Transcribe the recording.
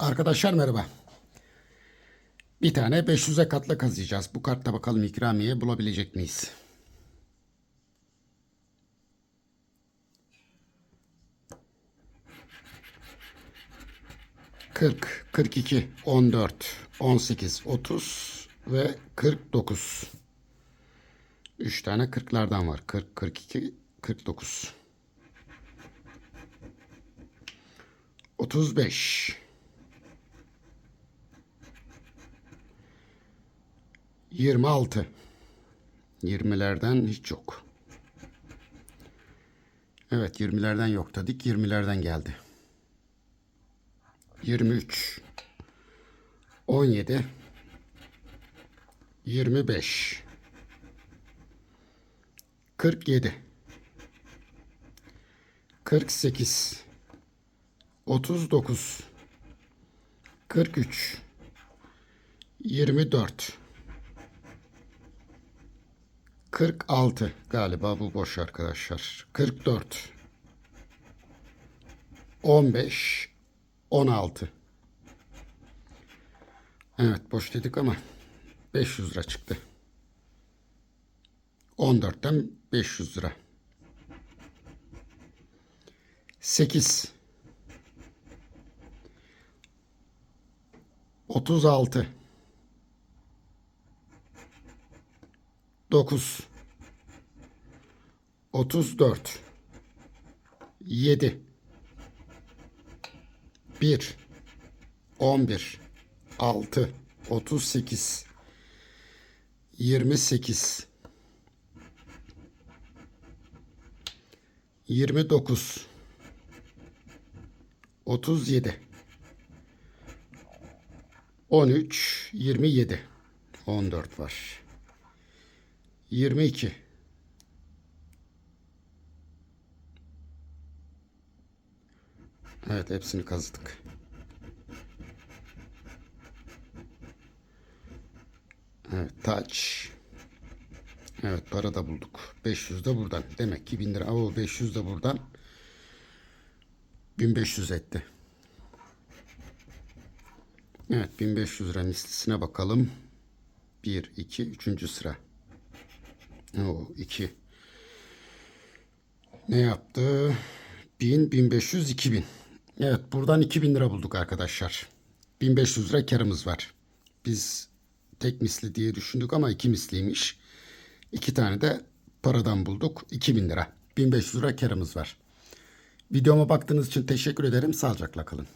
Arkadaşlar merhaba. Bir tane 500'e katla kazıyacağız. Bu kartta bakalım ikramiye bulabilecek miyiz? Kırk, kırk iki, on dört, on sekiz, otuz ve kırk dokuz. Üç tane kırklardan var. Kırk, kırk iki, kırk dokuz. Otuz beş. 26. 20'lerden hiç yok. Evet 20'lerden yok dedik. 20'lerden geldi. 23. 17. 25. 47. 48. 39. 43. 24. 46 galiba bu boş arkadaşlar. 44 15 16 Evet boş dedik ama 500 lira çıktı. 14'ten 500 lira. 8 36 9 34 7 1 11 6 38 28 29 37 13 27 14 var. 22 Evet hepsini kazıdık. Evet taç. Evet para da bulduk. 500 de buradan. Demek ki 1000 lira. Oo 500 de buradan. 1500 etti. Evet 1500 lira listesine bakalım. 1, 2, 3. sıra. O 2. Ne yaptı? 1000, 1500, 2000. Evet buradan 2000 lira bulduk arkadaşlar. 1500 lira karımız var. Biz tek misli diye düşündük ama iki misliymiş. İki tane de paradan bulduk. 2000 lira. 1500 lira karımız var. Videoma baktığınız için teşekkür ederim. Sağlıcakla kalın.